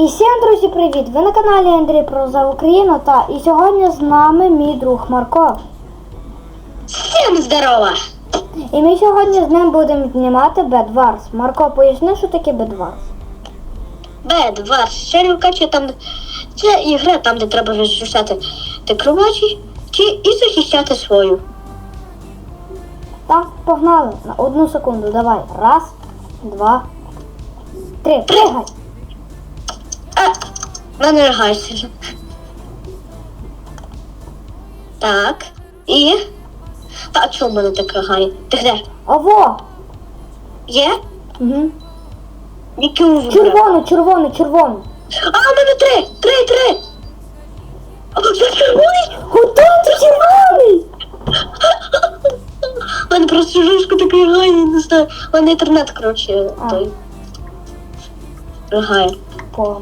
І всім, друзі, привіт! Ви на каналі Андрій про за Україну та і сьогодні з нами мій друг Марко. Всім здорово! І ми сьогодні з ним будемо знімати Bedwars. Марко, поясни, що таке Bedwars. Б, два, шерівка, чи там. Це ігра там, де треба захищати ти кровачі, чи і захищати свою. Так, погнали. На одну секунду, давай. Раз, два, три. Пригай! Мене ригає сильно. Так. І. Та а чому в мене так ригає? Ти де? Ово! Є? Угу. Які вибрав? Червону, червону, червону. А, у мене три! Три, три! А, я червоний! Ти червоний? У мене просто жорстко такий гай, я не знаю. У мене інтернет, коротше, той. Ригає. По.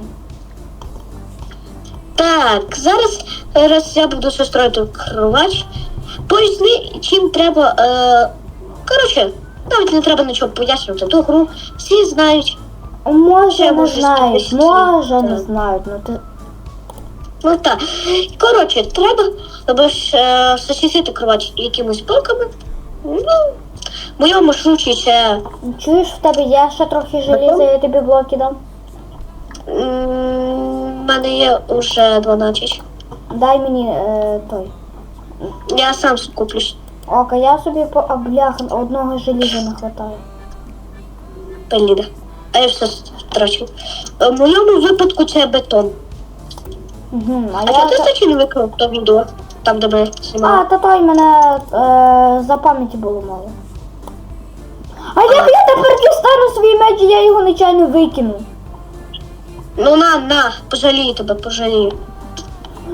Так, зараз, зараз я буду строїти кровач. Поясни, чим треба. Е... Коротше, навіть не треба нічого пояснювати. Ту гру всі знають. Може не знають, може не знають. Ну ти Ну так. Коротше, треба аби ж е, захистити кровач якимись блоками. Ну, в моєму случаї це чуєш, в тебе є ще трохи желіза, я тобі блоки дам. м, мене є вже 12. Дай мені е, той. Я сам скуплюсь. Ока, я собі по а, бляха, одного желіза не вистачає. Пеліда. А я все втрачив. Е, В моєму випадку це бетон. Угу, а А я. чого ти стачі не викрив то відео, там, де ми А, знімали? та той мене е, за пам'яті було мало. А як я тепер дістану свій меч, я його нечайно викину. Ну на, на, пожалію тебе, пожалію.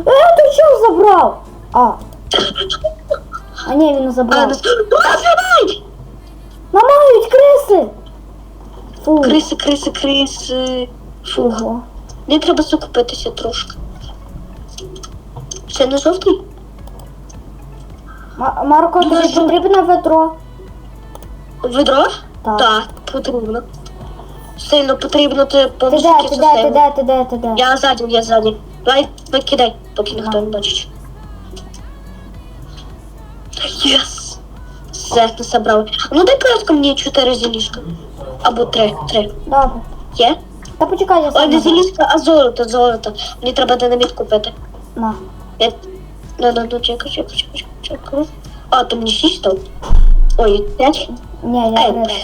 Е, ти що забрав? А. А ні, він не А, забрав. Ну, називай! Ламають криси! Фу. Криси, криси, криси. Фу. Ого. Мені треба закупитися трошки. Це не жовтий? Ма- Марко, тобі Дуже. потрібне ведро? Ведро? Так. Так, потрібно. Сильно потрібно, ти Ти повністю ти ти де, ти де, ти де? Я ззаді, я ззаді. Давай, викидай, поки ніхто не бачить. Єс! Все, не собрали. А Ну дай порядку мені чотири зілішка. Або три. Три. Добре. Є? Та почекай, я Ой, сам. не зілішка, а золото, золото. Мені треба динаміт купити. На. Я... Ну, ну, ну, чекай, чекай, чекай, чекай. А, то мені шість став. Ой, п'ять. Ні, я Ей, три.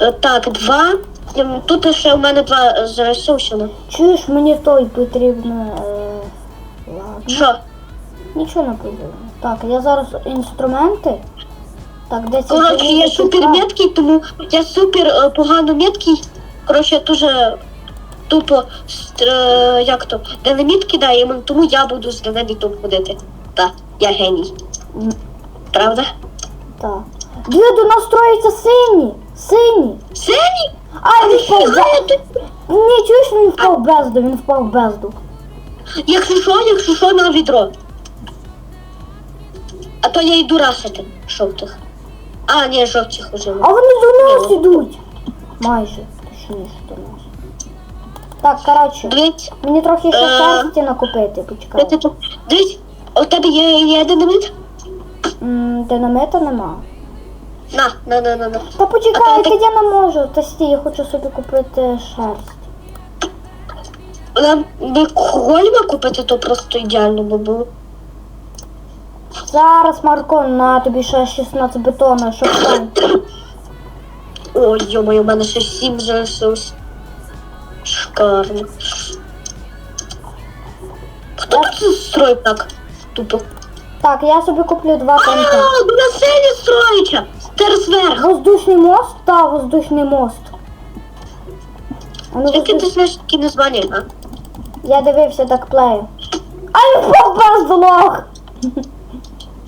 Е, Так, два. Ем, Тут ще у мене два заресурсено. Чуєш, мені той потрібно. Е... Ладно. Що? Нічого не потрібно. Так, я зараз інструменти. Так, десь Коротше, я супер меткий, тому я супер е, погано меткий. Коротше, я дуже тупо е, як то динаміт кидає, тому я буду з динамітом ходити. Так, я геній. Правда? Так. Дві до нас строїться сині. Сині. А, він впав. Ніфіга, Без... я тут- Ні, чуєш, він впав в безду, він впав в безду. Якщо що, якщо що на відро. А то я йду рашити жовтих. А, ні, жовтих уже. А вони до нас ідуть. Майже, точніше до нас. Так, коротше, Дивись, мені трохи ще Е. шерсті накупити, почекай. Дивись, у тебе є, є динаміт? М, Динамита нема. На, на, на, на, на. Та почекай, А ти я не можу. Та стій, я хочу собі купити шерсть. Нам би кольма купити, то просто ідеально би було. Зараз, Марко, на тобі ще 16 бетону, щоб там. Ой, йо-моє, у мене ще сім залишилось. Шикарно. Хто тут строїть так? Тупо. Так, я собі куплю два А, танки. на селі строїться! Тепер зверху. Воздушний мост та воздушний мост. А ну, Яке ти воздуш... знаєш такі названня, а? Я дивився так плею. А він впав бездолог!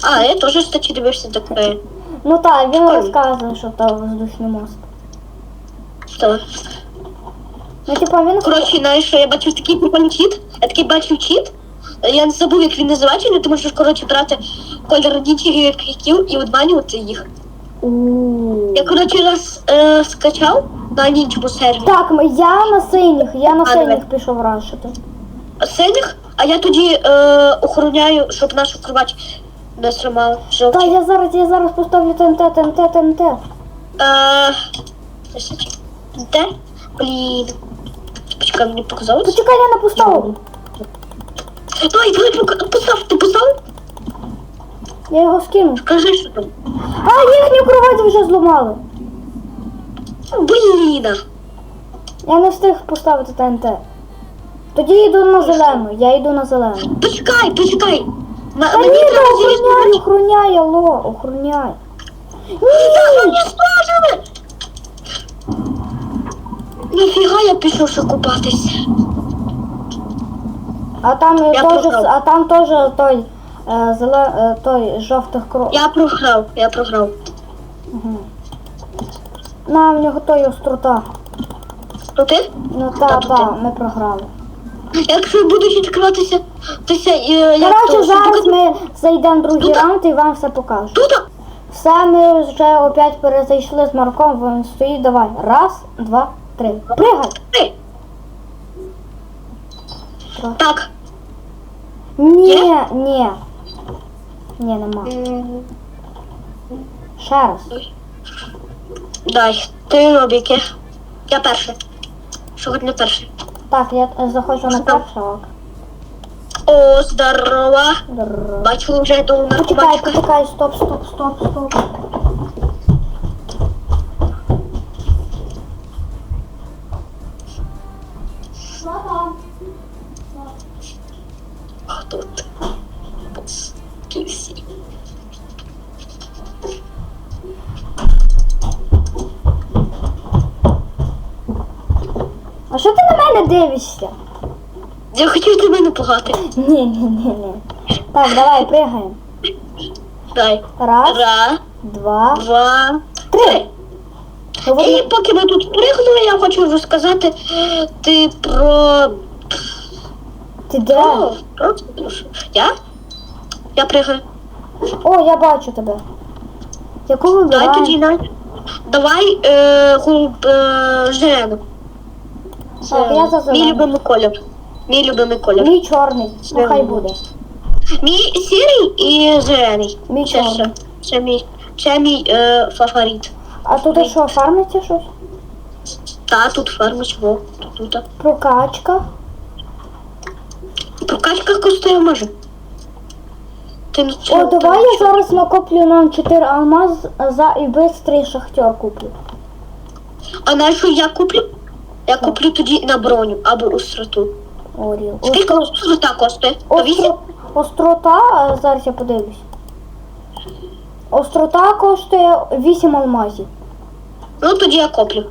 А, я теж, кстати, дивився таке. Ну так, він Прикольно. розказує, що то воздушний мост. Так. Ну, типа, він Коротше, знаєш, що я бачив такий прикольний чіт. Я такий бачив чіт. Я не забув, як він називається, але ти можеш, коротше, брати кольор нічого і обманювати їх. Я, коротше, раз е, скачав, на іншому сервері. Так, м- я на синіх, я на А, давай. синіх пішов рашити. Синіх, а я тоді е, охороняю, щоб нашу кровать не зламали. Та я зараз, я зараз поставлю ТНТ, ТНТ, ТНТ. Е, де? Блін. Почекай, мені показалось. Почекай, я не поставив. Давай, давай, пока- постав, ти поставив? Я його скинув. Скажи, що там. А, їхню кровать вже зламали. Блін. Я не встиг поставити ТНТ. Тоді йду на зелену, я йду на зелену. Почекай, почекай. М- Та мені ні, та треба охороняй, з'їсти. охороняй, алло, охороняй. Та мені стражили. Ніфіга я пішов ще купатись. А там Я теж, програв. а там теж той, е, зеле, е, той жовтих кров. Я програв, я програв. Угу. На, в нього той острота. То ти? Ну та, Та, то та, ми програли. Якщо будуть відкриватися, то ся, е, як Коротше, то, зараз що ми зайдемо в другий Тут- раунд і вам все покажу. Тут, Все, ми вже опять перезайшли з Марком, він стоїть, давай. Раз, два, три. Пригай! Ей. Так. Ні, ні. Ні, нема. Ще раз. Дай, ти робіки. Я перший. Сьогодні не перший. Так, я заходжу на першого. О, здорова. Здорово. Бачу вже до Почекай, почекай, стоп, стоп, стоп, стоп. Мене дивишся? Я хотів тебе напугати. Ні, ні, ні, ні. Так, давай, пригаємо. Дай. Раз, Раз, два, два, три. три. І поки ми тут пригнули, я хочу розказати ти про. Ти де? Про. про... Я? Я пригаю. О, я бачу тебе. Давай тоді вибираємо? на. Давай е, губ е, зелену. Так, я за Мій зелену. любимий колір. Мій любимий колір. Мій чорний. Ну хай буде. Мій сірий і зелений. Мій це, чорний. все. це мій, це мій е, фаворит. А тут що, фармиться щось? Та тут фармить во. Тут, тут. Прокачка. Прокачка коштує може. Ти не О, давай я зараз накоплю нам 4 алмаз за і бистрий шахтер куплю. А на що я куплю? Я куплю тоді на броню або остроту. Оріл. Скільки острота коштує? По вісім? Остро... Острота, а, зараз я подивлюсь. Острота коштує 8 алмазів. Ну тоді я куплю.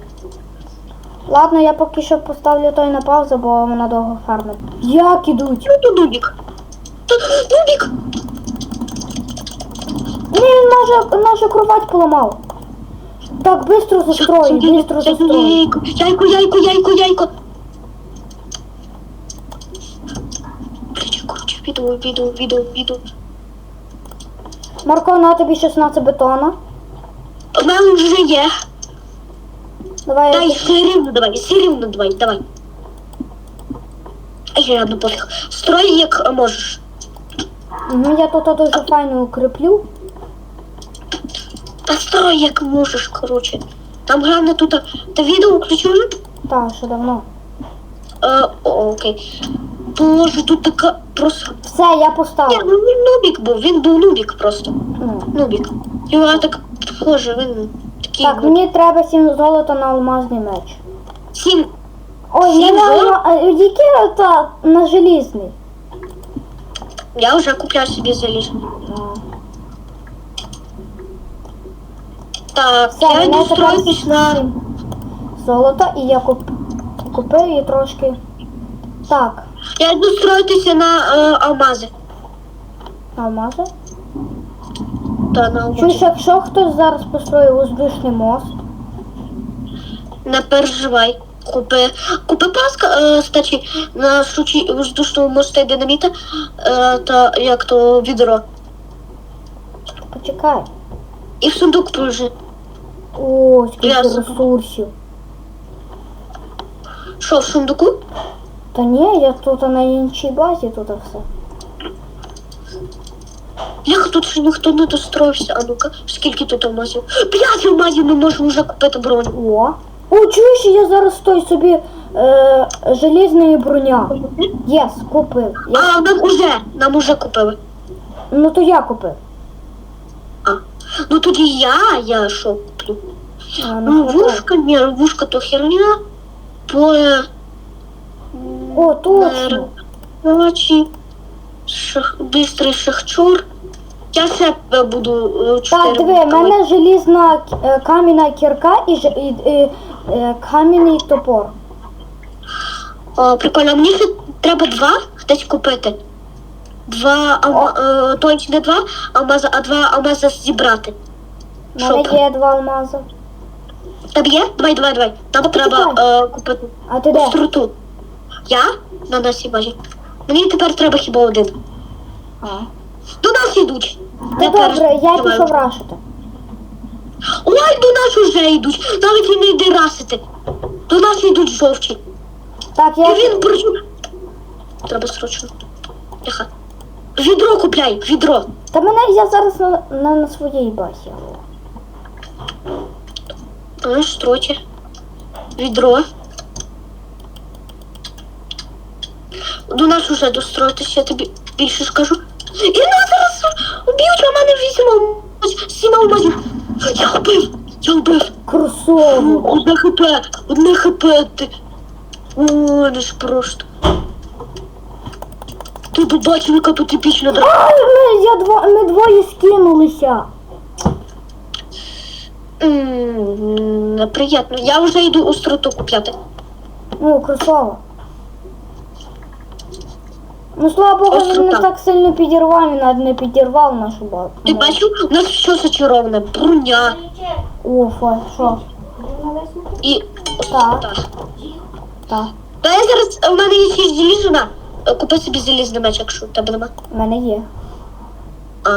Ладно, я поки що поставлю той на паузу, бо вона довго фармить. Як ідуть? Ну то Дубік. То Дубік! Ні, він може нашу кровать поламав. Так, бистро застрою, бистро застрою. Яйко, яйко, яйко, яйко, яйко. Короче, короче, піду, піду, піду, піду. Марко, на тобі 16 бетона. У мене вже є. Давай. Дай я- все рівно давай, все рівно давай, давай. Ай, я одну пофіг. Строй як можеш. Мгм, Я тут дуже файно укріплю. Та строй як можеш, короче. Там головне тут. Ти відео включив вже? Так, що давно. Е, о, окей. Боже, тут така просто. Все, я Ні, поставив. ну він нубік був, він був нубік просто. Ну. Нубік. Його так, боже, він такий. Так, мені треба 7 золота на алмазний меч. Сім. Ой, не Сім на золота? а, Який та на желізний? Я вже купляю собі залізну. А. Так, Все, я йду тепер сім золота і я куп... купив її трошки. Так, Я йду строїтися на е, алмази. алмази. Та на алмази. Чуєш, якщо хтось зараз построїв воздушний мост, Не переживай. Купи, купи паска, е, стачі, на случай воздушного моста і динаміта, е, та як то відро. почекай. І в сундук положи. О, скільки Я з- ресурсів. Що, в сундуку? Та ні, я тут на іншій базі, тут все. Бляха, тут ще ніхто не достроївся. А ну-ка, скільки тут алмазів? П'ять алмазів ми можемо вже купити броню. О. О, чуєш, я зараз той собі е, желізної броня. Єс, купив. Я, А, нам уже, нам уже купили. ну то я купив. А. Ну тоді я, я що не Ну, вушка, ні, вушка то херня. Поле. О, точно. Ночі. Шах... Бистрий шахчур. Я е, буду е, чотири. Так, диви, в мене желізна кам'яна кірка і, ж- і, і е, кам'яний топор. О, прикольно, мені ще треба два десь купити. Два алма... точно не два алмаза, а два алмаза зібрати. У мене є два алмази. Тобі є? Давай, давай, давай. Нам треба е, купити А ти де? остроту. Я на нашій базі. Мені тепер треба хіба один. А. До нас йдуть. Ну Тепер добре, я давай. пішов рашити. Ой, до нас вже йдуть. Навіть і не йде расити. До нас йдуть жовті. Так, І я. він бросив. Треба срочно. Тихо. Відро купляй, відро. Та мене я зараз на, на, на своїй базі. Ну, стройте. Відро. До нас уже достроїтися, я тобі більше скажу. І нас зараз уб'ють, а мене вісім алмазів, сім алмазів. Я вбив, я вбив. Кросово. Одне хп, одне хп ти. О, не ж просто. Ти б бачив, яка тут епічна драма. Ай, ми, я дво, ми двоє скинулися. М, Неприємно. Я вже йду остроту купляти. Ну, кросово. Ну, слава Богу, він не Острота. так сильно підірвав, він навіть не підірвав нашу базу. Ти бачив, у нас все зачароване. Броня О, фа, що? і Так. острота. Так, Та я зараз, у мене є ще залізна. Купи собі залізний меч, якщо у тебе нема. в мене є. А.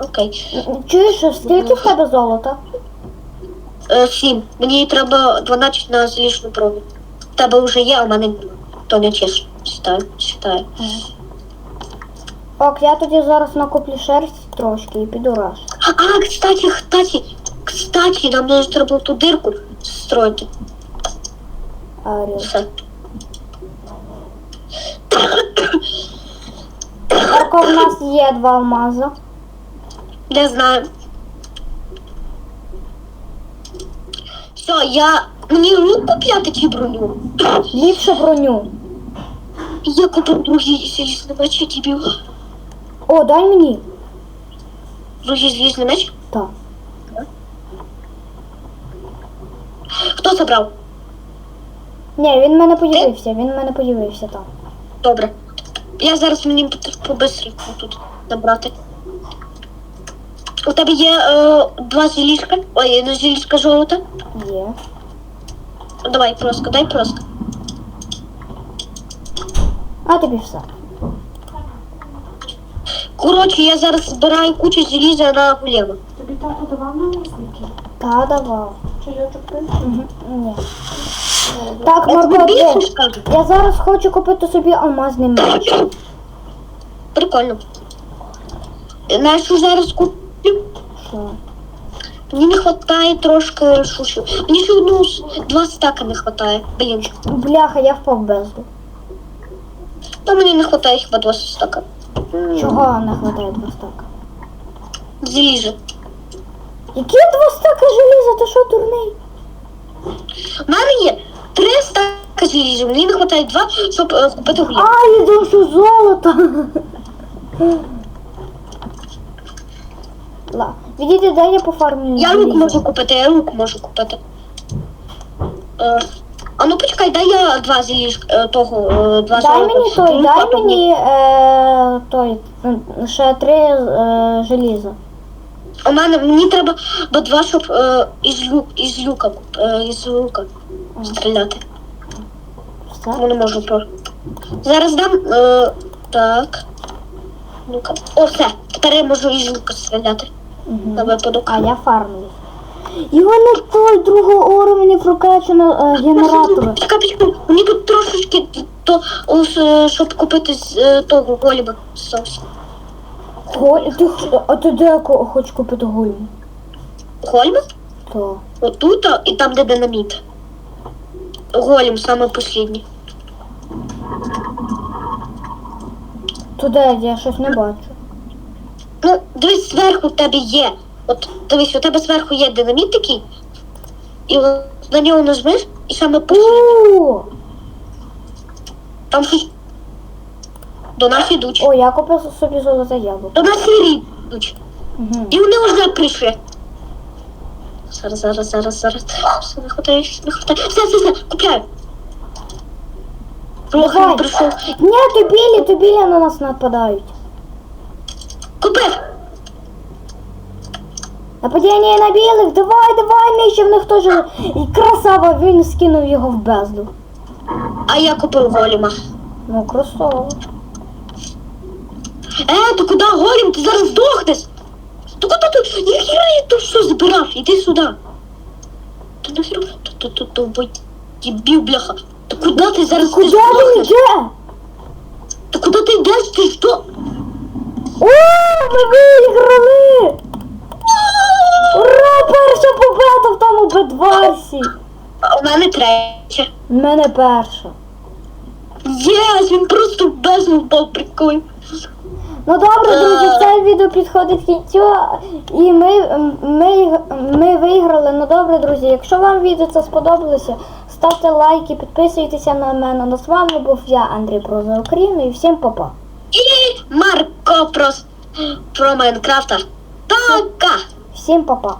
Окей. Чуєш, скільки в тебе золота? Е, Сім. Мені треба 12 на залізну броню. У тебе вже є, а в мене нема. То не чесно. Читаю, читаю. Ок, я тоді зараз накуплю шерсть трошки і піду раш. А, кстати, кстати, кстати, нам нужно треба ту дирку строїти. Все. Марко, в нас є два алмаза. Не знаю. Все, я. Мені лук купляти чи броню? Ліпше броню. Я купив другий залізний меч, я тобі. О, дай мені. Другий залізний меч. Так. Хто забрав? Ні, він в мене появився, він в мене появився там. Добре. Я зараз мені побистренько тут набрати. У тебе є е, два залізка. Ой, не залізка золота. Є. Давай просто, дай просто. А тобі все. Коротше, я зараз збираю кучу заліза на голема. Тобі тато давав налисники? Та давав. Чайочок пив? Угу. Ні. Так, Я Марко, тобі більше диви. скажу. Я зараз хочу купити собі алмазний меч. Прикольно. Знаєш, що зараз куплю? Що? Мені не вистачає трошки шушів. Мені ще одну два стака не вистачає. Блін. Бляха, я впав в безду. Та мені не вистачає хіба два стака. Чого не вистачає два стака? Заліже. Які два стака желіза? Ти що, дурний? У мене є три стака заліза. Мені не вистачає два, щоб е, купити голем. А, я думав, що золото. Ла. Відійди, дай я пофармлю. Я лук можу купити, я лук можу купити. Е, а ну почекай, дай я два заліж е, того, е, два Дай золота. мені той, Ну, дай потім- мені е, той, м, ще три е, желіза. У мене мені треба бо два, щоб е, із люк із люка куп- е, із лука стріляти. Все. Не можу про. Зараз дам. Е, так. Ну-ка. О, все. Тепер я можу із лука стріляти. На випадок. А я фармлю. І вони той другого уровня прокачано е, генератори. Чекай, почекай, мені тут трошечки то, ось, е, щоб купити з е, того голіба зовсім. Голь, ти, х- а ти де ко- хочеш купити гольм? Гольма? То. Отут а, і там, де динаміт. Голем саме послідній. То де я щось не бачу. Ну, дивись, зверху в тебе є. От дивись, у тебе зверху є динаміт такий. І от на нього нажмеш, і саме. О, Там щось. До нас ідуть. О, я купив собі золоте яблуко. До нас і йдуть. Угу. І вони вже прийшли. Зараз, зараз, зараз, зараз. Все, не хватає, не хватає. Все, все, все, купляю. Трохи не прийшов. Ні, то білі, то білі на нас нападають. Купив! Нападіння на білих, давай, давай, нижче в них теж. І красава, він скинув його в безду. А я купив голіма. Ну, красава. Е, ти куди голім? Ти зараз здохнеш. Ти куди ти? Ніхіра я тут все збирав, іди сюди. Ти? Ти тут тут тут дебіл, бляха. Ти куди ти зараз ти Куди він здохнеш? йде? Ти куди ти йдеш? Ти що? О, ми виграли! Ура, перша победа в тому бедварсі! У мене третє. В мене перша. Єс, він просто без впав прикольно. Ну добре, друзі, Е. це відео підходить кінцю, і ми, ми, ми виграли. Ну добре, друзі, якщо вам відео це сподобалося, ставте лайки, підписуйтеся на мене. Ну з вами був я, Андрій Про за Україну, і всім па-па. І Марко про, про Майнкрафта. Пока! Всім па-па.